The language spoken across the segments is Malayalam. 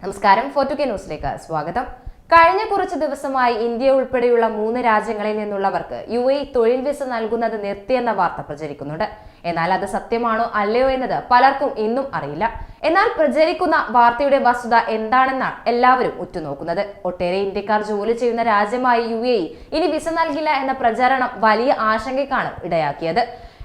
നമസ്കാരം ഫോർട്ടു കെ ന്യൂസിലേക്ക് സ്വാഗതം. കഴിഞ്ഞ കുറച്ച് ദിവസമായി ഇന്ത്യ ഉൾപ്പെടെയുള്ള മൂന്ന് രാജ്യങ്ങളിൽ നിന്നുള്ളവർക്ക് യു എ തൊഴിൽ വിസ നൽകുന്നത് നിർത്തിയെന്ന വാർത്ത പ്രചരിക്കുന്നുണ്ട്. എന്നാൽ അത് സത്യമാണോ അല്ലയോ എന്നത് പലർക്കും ഇന്നും അറിയില്ല. എന്നാൽ പ്രചരിക്കുന്ന വാർത്തയുടെ വസ്തുത എന്താണെന്നാണ് എല്ലാവരും ഉറ്റുനോക്കുന്നത്. ഒട്ടേറെ ഇന്ത്യക്കാർ ജോലി ചെയ്യുന്ന രാജ്യമായ യു എ ഇനി വിസ നൽകില്ല എന്ന പ്രചാരണം വലിയ ആശങ്കയ്ക്കാണ് ഇടയാക്കിയത്.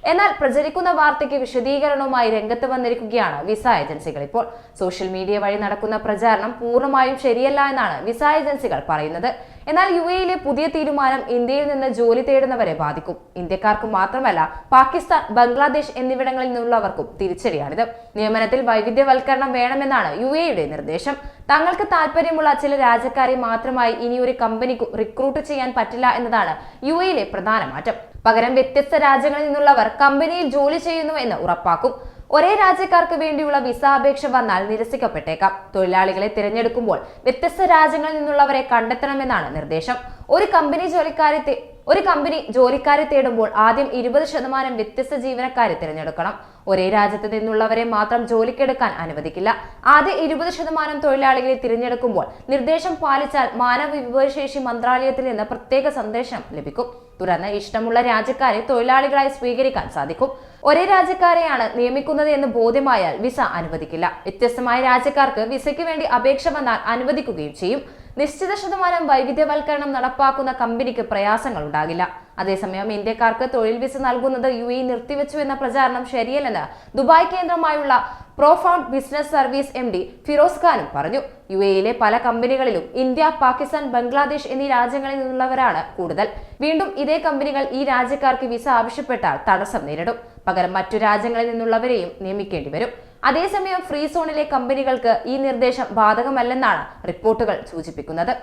എന്നാൽ പ്രചരിക്കുന്ന വാർത്തയ്ക്ക് വിശദീകരണവുമായി രംഗത്ത് വന്നിരിക്കുകയാണ് വിസ ഏജൻസികൾ. ഇപ്പോൾ സോഷ്യൽ മീഡിയ വഴി നടക്കുന്ന പ്രചാരണം പൂർണമായും ശരിയല്ല എന്നാണ് വിസ ഏജൻസികൾ പറയുന്നത്. എന്നാൽ യു എയിലെ പുതിയ തീരുമാനം ഇന്ത്യയിൽ നിന്ന് ജോലി തേടുന്നവരെ ബാധിക്കും. ഇന്ത്യക്കാർക്ക് മാത്രമല്ല പാകിസ്ഥാൻ ബംഗ്ലാദേശ് എന്നിവിടങ്ങളിൽ നിന്നുള്ളവർക്കും തിരിച്ചടിയാണിത്. നിയമനത്തിൽ വൈവിധ്യവൽക്കരണം വേണമെന്നാണ് യു എയുടെ നിർദ്ദേശം. തങ്ങൾക്ക് താല്പര്യമുള്ള ചില രാജ്യക്കാരെ മാത്രമായി ഇനി ഒരു കമ്പനിക്ക് റിക്രൂട്ട് ചെയ്യാൻ പറ്റില്ല എന്നതാണ് യു എയിലെ പ്രധാന മാറ്റം. പകരം വ്യത്യസ്ത രാജ്യങ്ങളിൽ നിന്നുള്ളവർ കമ്പനിയിൽ ജോലി ചെയ്യുന്നു എന്ന് ഉറപ്പാക്കും. ഒരേ രാജ്യക്കാർക്ക് വേണ്ടിയുള്ള വിസ അപേക്ഷ വന്നാൽ നിരസിക്കപ്പെട്ടേക്കാം. തൊഴിലാളികളെ തിരഞ്ഞെടുക്കുമ്പോൾ വ്യത്യസ്ത രാജ്യങ്ങളിൽ നിന്നുള്ളവരെ കണ്ടെത്തണമെന്നാണ് നിർദ്ദേശം. ഒരു കമ്പനി ജോലിക്കാരെ ഒരു കമ്പനി ജോലിക്കാരെ തേടുമ്പോൾ ആദ്യം ഇരുപത് ശതമാനം വ്യത്യസ്ത ജീവനക്കാരെ തിരഞ്ഞെടുക്കണം. ഒരേ രാജ്യത്ത് നിന്നുള്ളവരെ മാത്രം ജോലിക്കെടുക്കാൻ അനുവദിക്കില്ല. ആദ്യ ഇരുപത് ശതമാനം തൊഴിലാളികളെ തിരഞ്ഞെടുക്കുമ്പോൾ നിർദ്ദേശം പാലിച്ചാൽ മാനവ വിഭവശേഷി മന്ത്രാലയത്തിൽ നിന്ന് പ്രത്യേക സന്ദേശം ലഭിക്കും. തുടർന്ന് ഇഷ്ടമുള്ള രാജ്യക്കാരെ തൊഴിലാളികളായി സ്വീകരിക്കാൻ സാധിക്കും. ഒരേ രാജ്യക്കാരെയാണ് നിയമിക്കുന്നത് എന്ന് ബോധ്യമായാൽ വിസ അനുവദിക്കില്ല. വ്യത്യസ്തമായ രാജ്യക്കാർക്ക് വിസയ്ക്ക് വേണ്ടി അപേക്ഷ വന്നാൽ അനുവദിക്കുകയും ചെയ്യും. നിശ്ചിത ശതമാനം വൈവിധ്യവൽക്കരണം നടപ്പാക്കുന്ന കമ്പനിക്ക് പ്രയാസങ്ങൾ ഉണ്ടാകില്ല അതേസമയം ഇന്ത്യക്കാർക്ക് തൊഴിൽ വിസ നൽകുന്നത് യു എ നിർത്തിവെച്ചു എന്ന പ്രചാരണം ശരിയല്ലെന്ന് Dubai കേന്ദ്രമായുള്ള profound business service M D Firoz ഖാനും പറഞ്ഞു. യു എയിലെ പല കമ്പനികളിലും ഇന്ത്യ പാകിസ്ഥാൻ ബംഗ്ലാദേശ് എന്നീ രാജ്യങ്ങളിൽ നിന്നുള്ളവരാണ് കൂടുതൽ. വീണ്ടും ഇതേ കമ്പനികൾ ഈ രാജ്യക്കാർക്ക് വിസ ആവശ്യപ്പെട്ടാൽ തടസ്സം നേരിടും. പകരം മറ്റു രാജ്യങ്ങളിൽ നിന്നുള്ളവരെയും നിയമിക്കേണ്ടി വരും. അതേസമയം ഫ്രീ സോണിലെ കമ്പനികൾക്ക് ഈ നിർദ്ദേശം ബാധകമല്ലെന്നാണ് റിപ്പോർട്ടുകൾ സൂചിപ്പിക്കുന്നത്.